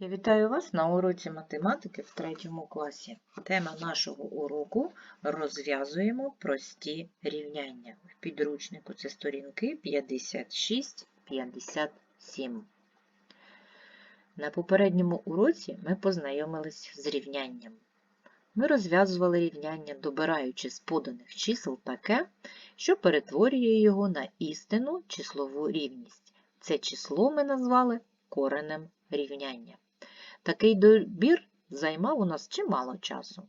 Я вітаю вас на уроці математики в третьому класі. Тема нашого уроку розв'язуємо прості рівняння. В підручнику це сторінки 56-57. На попередньому уроці ми познайомились з рівнянням. Ми розв'язували рівняння, добираючи з поданих чисел таке, що перетворює його на істинну числову рівність. Це число ми назвали коренем рівняння. Такий добір займав у нас чимало часу.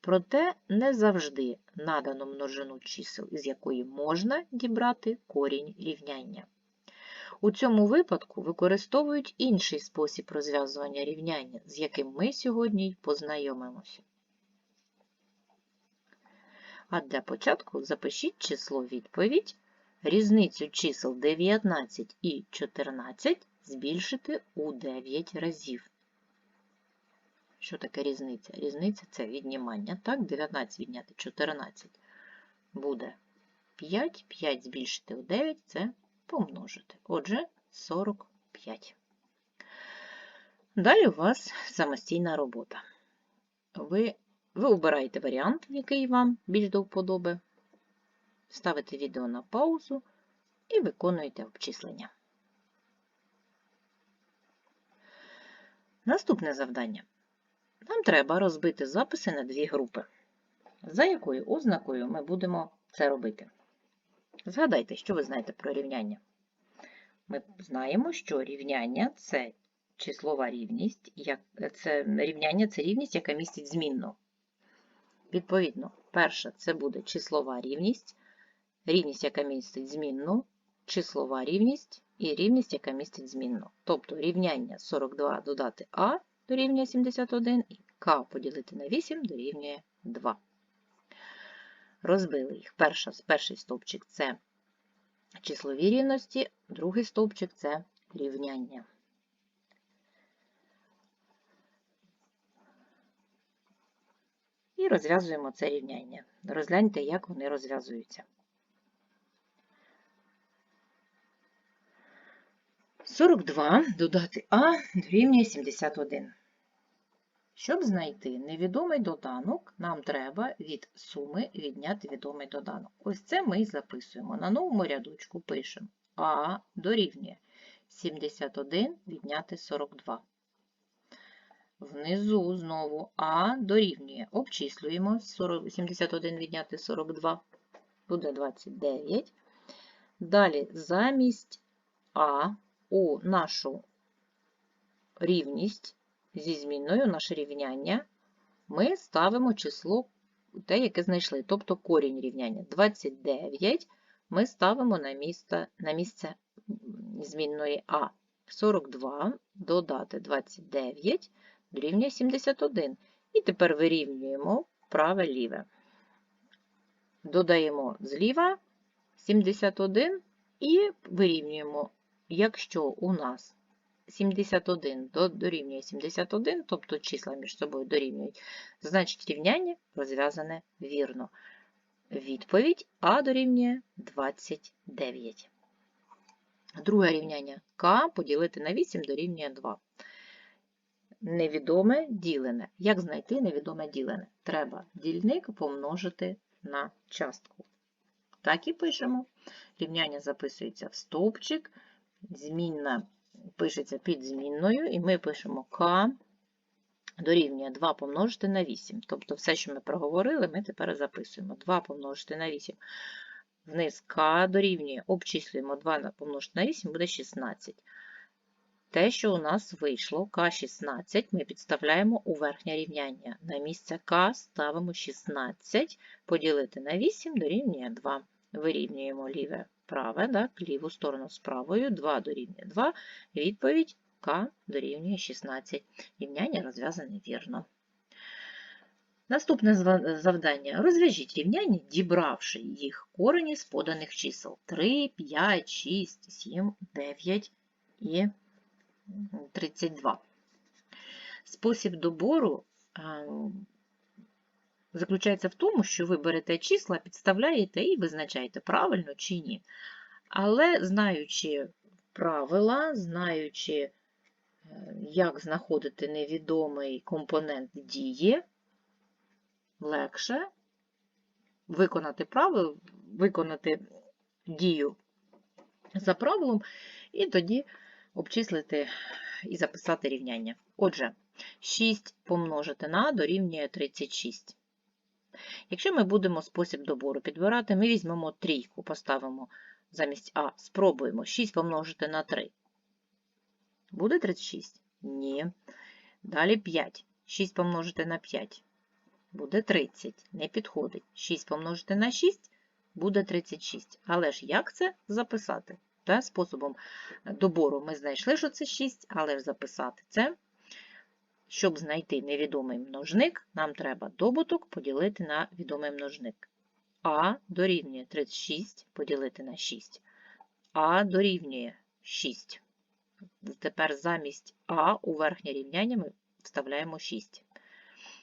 Проте не завжди надано множину чисел, із якої можна дібрати корінь рівняння. У цьому випадку використовують інший спосіб розв'язування рівняння, з яким ми сьогодні й познайомимося. А для початку запишіть число відповідь, різницю чисел 19 і 14 збільшити у 9 разів. Що таке різниця? Різниця це віднімання. Так, 19 відняти 14 буде 5, 5 збільшити у 9 це помножити. Отже, 45. Далі у вас самостійна робота. Ви, ви обираєте варіант, який вам більш до вподоби, ставите відео на паузу і виконуєте обчислення. Наступне завдання. Нам треба розбити записи на дві групи. За якою ознакою ми будемо це робити? Згадайте, що ви знаєте про рівняння. Ми знаємо, що рівняння це числова рівність, як, це рівняння це рівність, яка містить змінну. Відповідно, перша це буде числова рівність, рівність, яка містить змінну, числова рівність і рівність, яка містить змінну. Тобто рівняння 42 додати А дорівнює 71 і К поділити на 8 дорівнює 2. Розбили їх. Перша, перший стовпчик це числові рівності, другий стовпчик це рівняння. І розв'язуємо це рівняння. Розгляньте, як вони розв'язуються. 42 додати А дорівнює 71. Щоб знайти невідомий доданок, нам треба від суми відняти відомий доданок. Ось це ми і записуємо. На новому рядочку пишемо А дорівнює 71 відняти 42. Внизу знову А дорівнює. Обчислюємо 71 відняти 42, буде 29. Далі замість А у нашу рівність зі змінною наше рівняння, ми ставимо число те, яке знайшли, тобто корінь рівняння. 29 ми ставимо на місце, на місце змінної А. 42 додати 29 дорівнює 71. І тепер вирівнюємо праве ліве. Додаємо зліва 71 і вирівнюємо, якщо у нас 71 дорівнює 71, тобто числа між собою дорівнюють, значить рівняння розв'язане вірно. Відповідь А дорівнює 29. Друге рівняння К поділити на 8 дорівнює 2. Невідоме ділене. Як знайти невідоме ділене? Треба дільник помножити на частку. Так і пишемо. Рівняння записується в стовпчик, змінна пишеться під змінною, і ми пишемо К дорівнює 2 помножити на 8. Тобто все, що ми проговорили, ми тепер записуємо. 2 помножити на 8. Вниз К дорівнює, обчислюємо 2 помножити на 8, буде 16. Те, що у нас вийшло, К16, ми підставляємо у верхнє рівняння. На місце К ставимо 16, поділити на 8 дорівнює 2. Вирівнюємо ліве праве, так, ліву сторону з правою, 2 дорівнює 2, відповідь К дорівнює 16. Рівняння розв'язане вірно. Наступне завдання. Розв'яжіть рівняння, дібравши їх корені з поданих чисел 3, 5, 6, 7, 9 і 32. Спосіб добору заключається в тому, що ви берете числа, підставляєте і визначаєте, правильно чи ні. Але знаючи правила, знаючи е, як знаходити невідомий компонент дії, легше виконати правило, виконати дію за правилом, і тоді обчислити і записати рівняння. Отже, 6 помножити на дорівнює 36. Якщо ми будемо спосіб добору підбирати, ми візьмемо трійку, поставимо замість А, спробуємо 6 помножити на 3. Буде 36? Ні. Далі 5. 6 помножити на 5. Буде 30. Не підходить. 6 помножити на 6 буде 36. Але ж як це записати? Та, способом добору ми знайшли, що це 6, але ж записати це. Щоб знайти невідомий множник, нам треба добуток поділити на відомий множник. А дорівнює 36 поділити на 6. А дорівнює 6. Тепер замість А у верхнє рівняння ми вставляємо 6.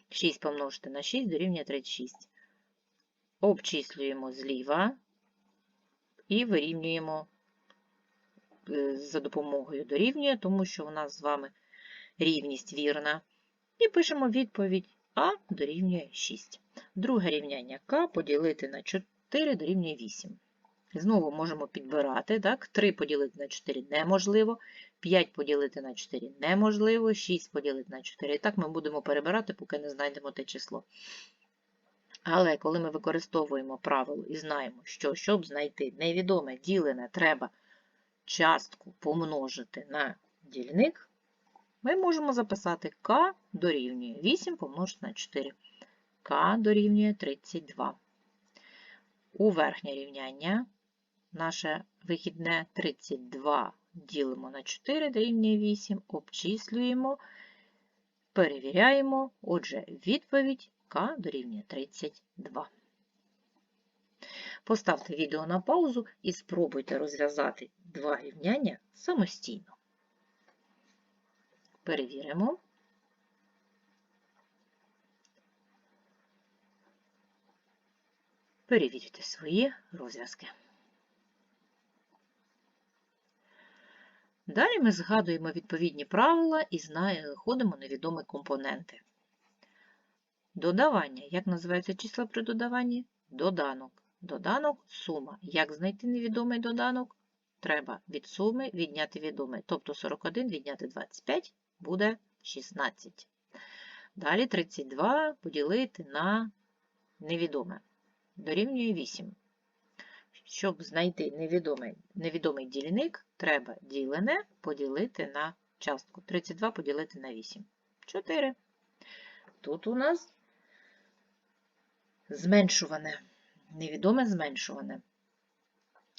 6 помножити на 6 дорівнює 36. Обчислюємо зліва і вирівнюємо е, за допомогою дорівнює, тому що у нас з вами рівність вірна. І пишемо відповідь А дорівнює 6. Друге рівняння К поділити на 4 дорівнює 8. Знову можемо підбирати. так? 3 поділити на 4 неможливо, 5 поділити на 4 неможливо, 6 поділити на 4. І так ми будемо перебирати, поки не знайдемо те число. Але коли ми використовуємо правило і знаємо, що щоб знайти невідоме ділене, треба частку помножити на дільник, ми можемо записати k дорівнює 8 помножити на 4. k дорівнює 32. У верхнє рівняння наше вихідне 32 ділимо на 4 дорівнює 8, обчислюємо, перевіряємо. Отже, відповідь k дорівнює 32. Поставте відео на паузу і спробуйте розв'язати два рівняння самостійно. Перевіримо. Перевірте свої розв'язки. Далі ми згадуємо відповідні правила і знаходимо невідомі компоненти. Додавання. Як називається число при додаванні? Доданок. Доданок сума. Як знайти невідомий доданок? Треба від суми відняти відомий. Тобто 41 відняти 25 буде 16. Далі 32 поділити на невідоме. Дорівнює 8. Щоб знайти невідомий невідомий дільник, треба ділене поділити на частку. 32 поділити на 8. 4. Тут у нас зменшуване, невідоме зменшуване.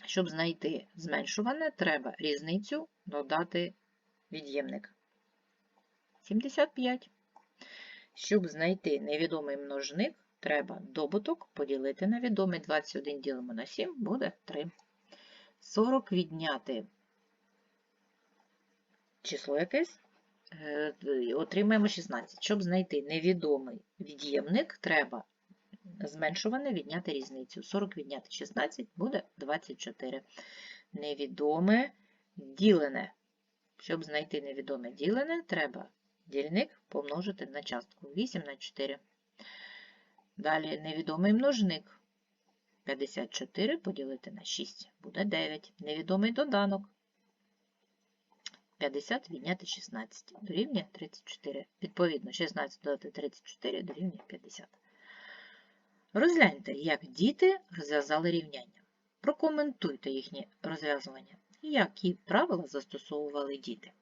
Щоб знайти зменшуване, треба різницю додати від'ємник. 75. Щоб знайти невідомий множник, треба добуток поділити на відомий 21 ділимо на 7, буде 3. 40 відняти число якесь, е, отримаємо 16. Щоб знайти невідомий від'ємник, треба зменшуване відняти різницю. 40 відняти 16 буде 24. Невідоме ділене. Щоб знайти невідоме ділене, треба дільник помножити на частку 8 на 4. Далі невідомий множник. 54 поділити на 6 буде 9. Невідомий доданок. 50 відняти 16 дорівнює 34. Відповідно, 16 додати 34 дорівнює 50. Розгляньте, як діти розв'язали рівняння. Прокоментуйте їхнє розв'язування які правила застосовували діти.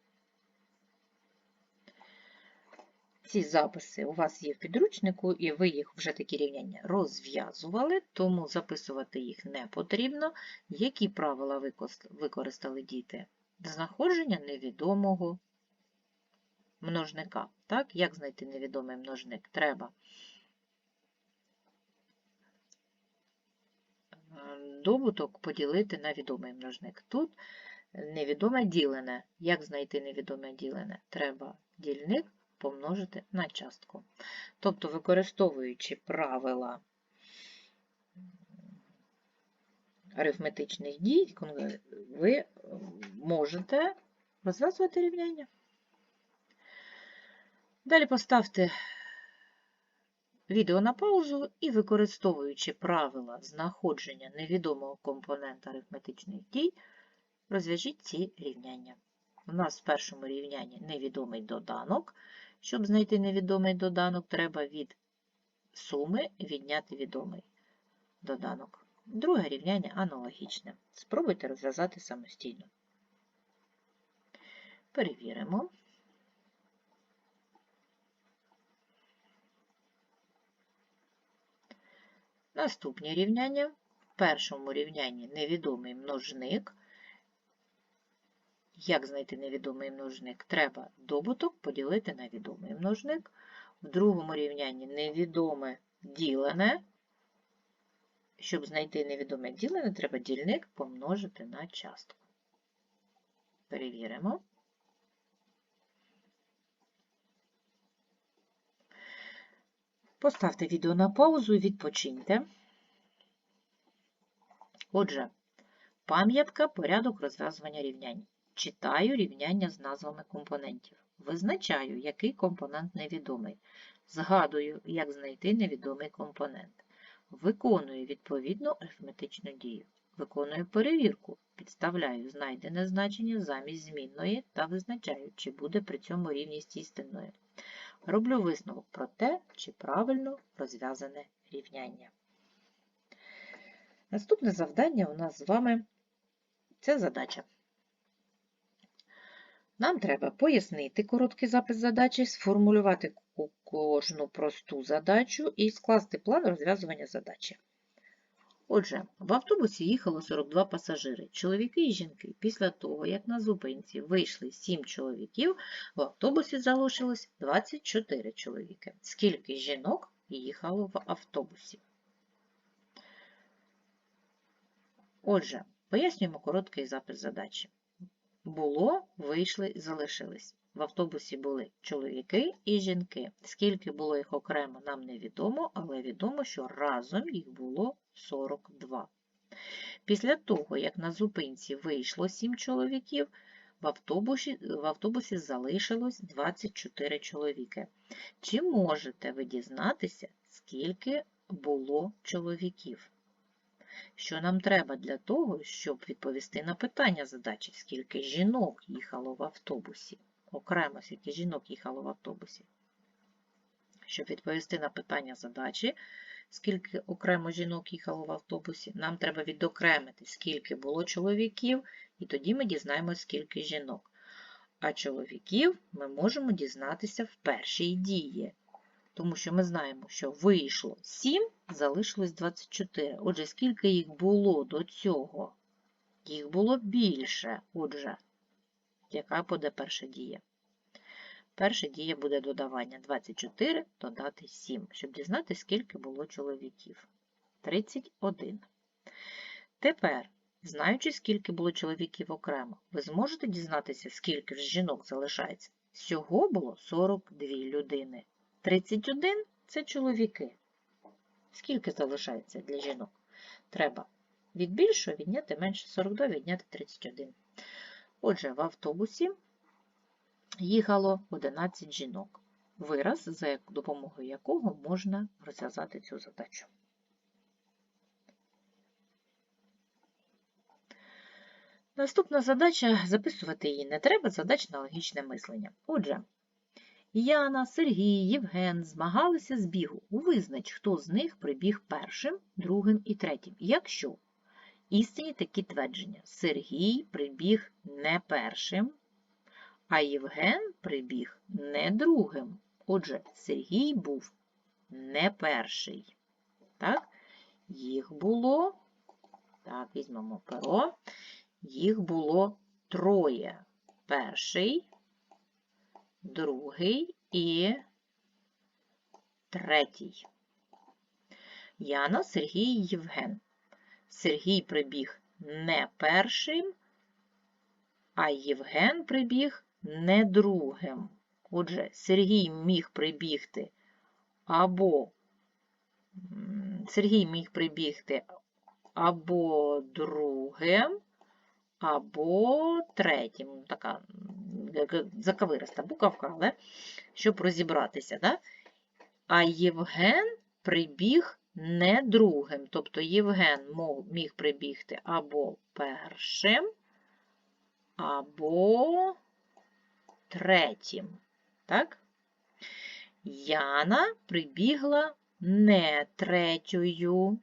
Ці записи у вас є в підручнику, і ви їх вже такі рівняння розв'язували, тому записувати їх не потрібно. Які правила використали діти? Знаходження невідомого множника. Так, Як знайти невідомий множник? Треба добуток поділити на відомий множник. Тут невідоме ділене. Як знайти невідоме ділене? Треба дільник помножити на частку. Тобто, використовуючи правила арифметичних дій, ви можете розв'язувати рівняння. Далі поставте відео на паузу і, використовуючи правила знаходження невідомого компонента арифметичних дій, розв'яжіть ці рівняння. У нас в першому рівнянні невідомий доданок. Щоб знайти невідомий доданок, треба від суми відняти відомий доданок. Друге рівняння аналогічне. Спробуйте розв'язати самостійно. Перевіримо. Наступні рівняння. В першому рівнянні невідомий множник. Як знайти невідомий множник? Треба добуток поділити на відомий множник. В другому рівнянні невідоме ділене. Щоб знайти невідоме ділене, треба дільник помножити на частку. Перевіримо. Поставте відео на паузу і відпочиньте. Отже, пам'ятка, порядок розв'язування рівнянь. Читаю рівняння з назвами компонентів. Визначаю, який компонент невідомий. Згадую, як знайти невідомий компонент. Виконую відповідну арифметичну дію. Виконую перевірку. Підставляю знайдене значення замість змінної та визначаю, чи буде при цьому рівність істинною. Роблю висновок про те, чи правильно розв'язане рівняння. Наступне завдання у нас з вами це задача. Нам треба пояснити короткий запис задачі, сформулювати кожну просту задачу і скласти план розв'язування задачі. Отже, в автобусі їхало 42 пасажири, чоловіки і жінки. Після того, як на зупинці вийшли 7 чоловіків, в автобусі залишилось 24 чоловіки. Скільки жінок їхало в автобусі? Отже, пояснюємо короткий запис задачі. Було, вийшли, залишились. В автобусі були чоловіки і жінки. Скільки було їх окремо, нам невідомо, але відомо, що разом їх було 42. Після того, як на зупинці вийшло 7 чоловіків, в автобусі, в автобусі залишилось 24 чоловіки. Чи можете ви дізнатися, скільки було чоловіків? Що нам треба для того, щоб відповісти на питання задачі, скільки жінок їхало в автобусі? Окремо, скільки жінок їхало в автобусі? Щоб відповісти на питання задачі, скільки окремо жінок їхало в автобусі, нам треба відокремити, скільки було чоловіків, і тоді ми дізнаємося, скільки жінок. А чоловіків ми можемо дізнатися в першій дії. Тому що ми знаємо, що вийшло 7, залишилось 24. Отже, скільки їх було до цього? Їх було більше. Отже, яка буде перша дія? Перша дія буде додавання 24 додати 7, щоб дізнатися, скільки було чоловіків. 31. Тепер, знаючи, скільки було чоловіків окремо, ви зможете дізнатися, скільки ж жінок залишається. Всього було 42 людини. 31 це чоловіки. Скільки залишається для жінок? Треба від більшого відняти менше 42, відняти 31. Отже, в автобусі їхало 11 жінок. Вираз, за допомогою якого можна розв'язати цю задачу. Наступна задача записувати її не треба, задачне логічне мислення. Отже, Яна, Сергій, Євген змагалися з бігу. Визнач, хто з них прибіг першим, другим і третім. Якщо істинні такі твердження, Сергій прибіг не першим, а Євген прибіг не другим. Отже, Сергій був не перший. Так? Їх було, так, візьмемо перо, їх було троє. Перший, другий і третій. Яна, Сергій Євген. Сергій прибіг не першим, а Євген прибіг не другим. Отже, Сергій міг прибігти або Сергій міг прибігти або другим, або третім. Ну, Така заковириста буковка, але щоб розібратися. Да? А Євген прибіг не другим. Тобто Євген міг прибігти або першим, або третім. Так? Яна прибігла не третьою.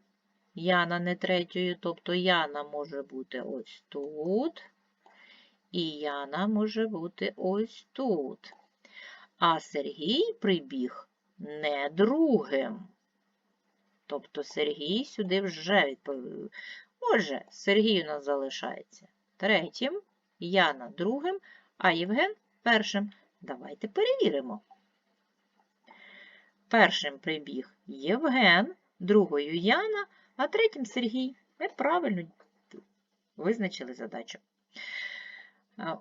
Яна не третьою, тобто Яна може бути ось тут, і Яна може бути ось тут. А Сергій прибіг не другим. Тобто Сергій сюди вже відповів. Отже, Сергій у нас залишається третім, Яна другим, а Євген першим. Давайте перевіримо. Першим прибіг Євген, другою Яна, а третім Сергій. Ми правильно визначили задачу.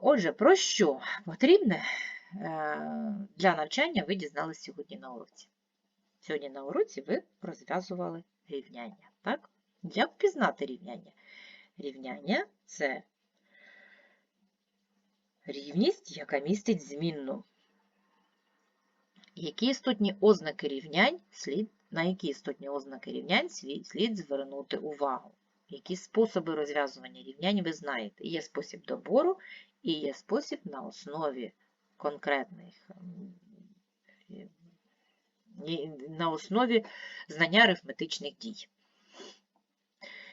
Отже, про що потрібне е, для навчання ви дізналися сьогодні на уроці. Сьогодні на уроці ви розв'язували рівняння. Так? Як впізнати рівняння? Рівняння це рівність, яка містить змінну. Які істотні ознаки рівнянь слід, на які істотні ознаки рівнянь слід, звернути увагу? Які способи розв'язування рівнянь ви знаєте? Є спосіб добору і є спосіб на основі конкретних м, е, і на основі знання арифметичних дій.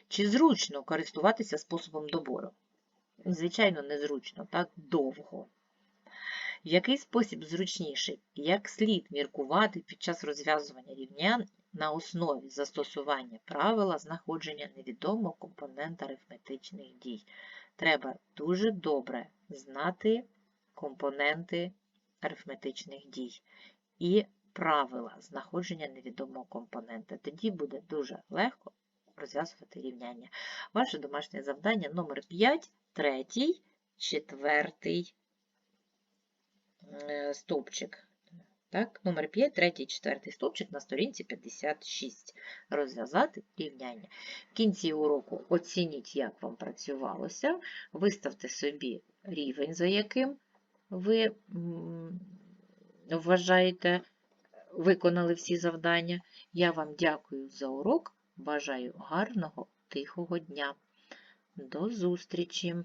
Чи зручно користуватися способом добору? Звичайно, незручно, так довго. В який спосіб зручніший? Як слід міркувати під час розв'язування рівнянь на основі застосування правила знаходження невідомого компонента арифметичних дій? Треба дуже добре знати компоненти арифметичних дій і правила знаходження невідомого компонента. Тоді буде дуже легко розв'язувати рівняння. Ваше домашнє завдання номер 5, третій, четвертий е, стовпчик. Так, номер 5, третій, четвертий стовпчик на сторінці 56. Розв'язати рівняння. В кінці уроку оцініть, як вам працювалося. Виставте собі рівень, за яким ви вважаєте, виконали всі завдання. Я вам дякую за урок. Бажаю гарного, тихого дня. До зустрічі!